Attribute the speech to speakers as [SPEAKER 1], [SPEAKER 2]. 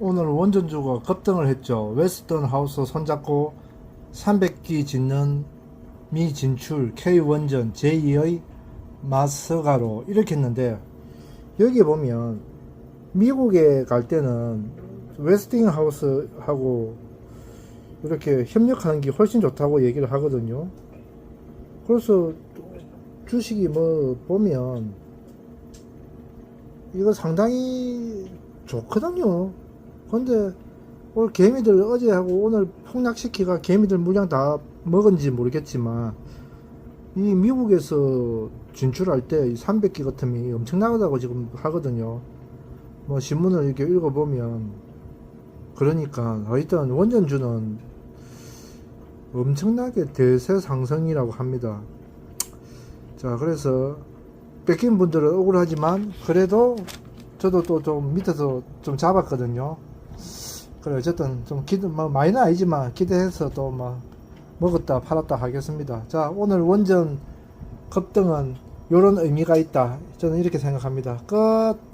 [SPEAKER 1] 오늘 원전주가 급등을 했죠. 웨스턴 하우스 손잡고 300기 짓는 미 진출 K원전 제2의 마스가로 이렇게 했는데 여기 보면 미국에 갈 때는 웨스팅 하우스하고 이렇게 협력하는 게 훨씬 좋다고 얘기를 하거든요. 그래서 주식이 뭐 보면 이거 상당히 좋거든요. 근데 오늘 개미들 어제하고 오늘 폭락시키가 개미들 물량 다 먹은지 모르겠지만 이 미국에서 진출할 때 300기 같으면 엄청나다고 지금 하거든요. 뭐 신문을 이렇게 읽어보면 그러니까 하여튼 원전주는 엄청나게 대세 상승이라고 합니다. 자 그래서 뺏긴 분들은 억울하지만 그래도 저도 또 좀 밑에서 좀 잡았거든요. 그래 어쨌든 좀 기대 뭐 많이는 아니지만 기대해서 또 막 먹었다 팔았다 하겠습니다. 자 오늘 원전 급등은 이런 의미가 있다. 저는 이렇게 생각합니다. 끝.